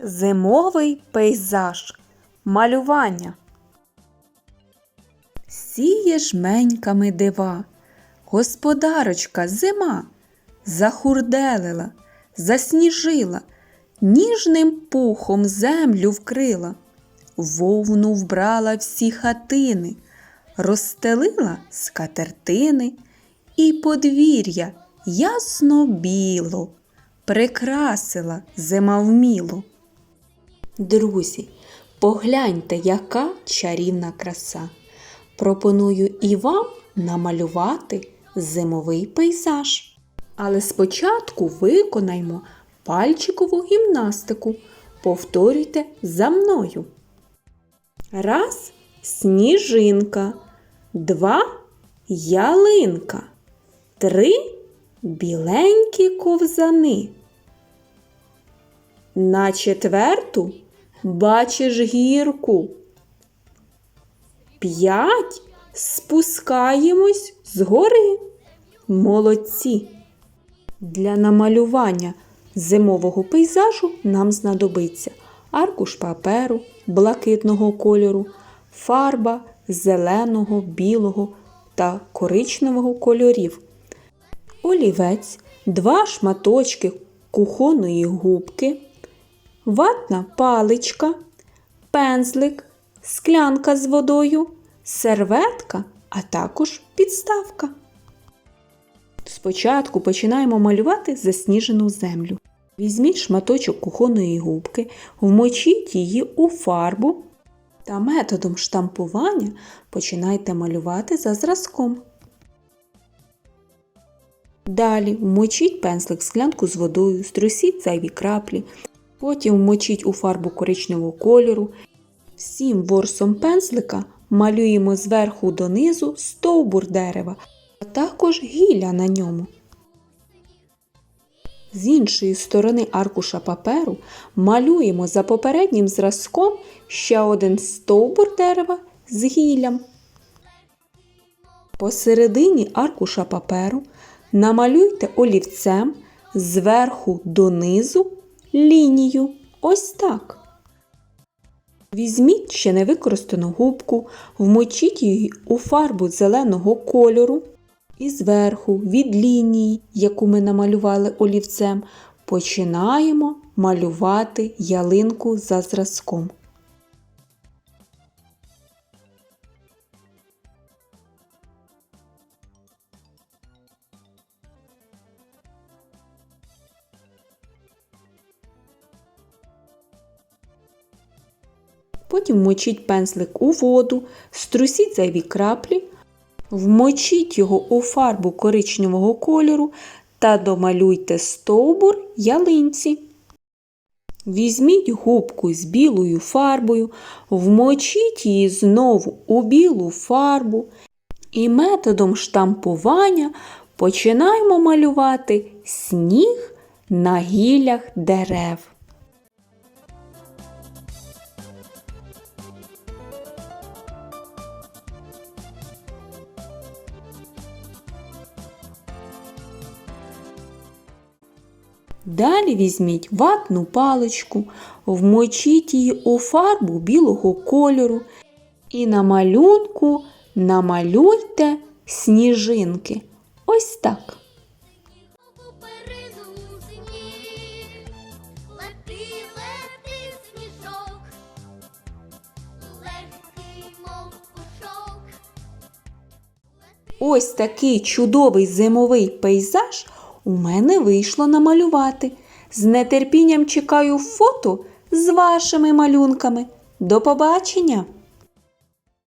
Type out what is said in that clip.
Зимовий пейзаж. Малювання. Сіє жменьками дива. Господарочка зима захурделила, засніжила, ніжним пухом землю вкрила, вовну вбрала всі хатини, розстелила скатертини і подвір'я ясно біло, прикрасила зима вміло. Друзі, погляньте, яка чарівна краса. Пропоную і вам намалювати зимовий пейзаж. Але спочатку виконаймо пальчикову гімнастику. Повторюйте за мною. Раз сніжинка. Два ялинка. Три біленькі ковзани. На четверту бачиш гірку. П'ять спускаємось згори. Молодці. Для намалювання зимового пейзажу нам знадобиться аркуш паперу блакитного кольору, фарба зеленого, білого та коричневого кольорів, олівець, два шматочки кухонної губки, ватна паличка, пензлик, склянка з водою, серветка, а також підставка. Спочатку починаємо малювати засніжену землю. Візьміть шматочок кухонної губки, вмочіть її у фарбу та методом штампування починайте малювати за зразком. Далі вмочіть пензлик в склянку з водою, струсіть зайві краплі, потім вмочіть у фарбу коричневого кольору. Всім ворсом пензлика малюємо зверху донизу стовбур дерева, а також гілля на ньому. З іншої сторони аркуша паперу малюємо за попереднім зразком ще один стовбур дерева з гіллям. Посередині аркуша паперу намалюйте олівцем зверху донизу лінію. Ось так. Візьміть ще невикористану губку, вмочіть її у фарбу зеленого кольору і зверху від лінії, яку ми намалювали олівцем, починаємо малювати ялинку за зразком. Потім вмочіть пензлик у воду, струсіть зайві краплі, вмочіть його у фарбу коричневого кольору та домалюйте стовбур ялинці. Візьміть губку з білою фарбою, вмочіть її знову у білу фарбу і методом штампування починаємо малювати сніг на гіллях дерев. Далі візьміть ватну паличку, вмочіть її у фарбу білого кольору і на малюнку намалюйте сніжинки. Ось так. Ось такий чудовий зимовий пейзаж у мене вийшло намалювати. З нетерпінням чекаю фото з вашими малюнками. До побачення!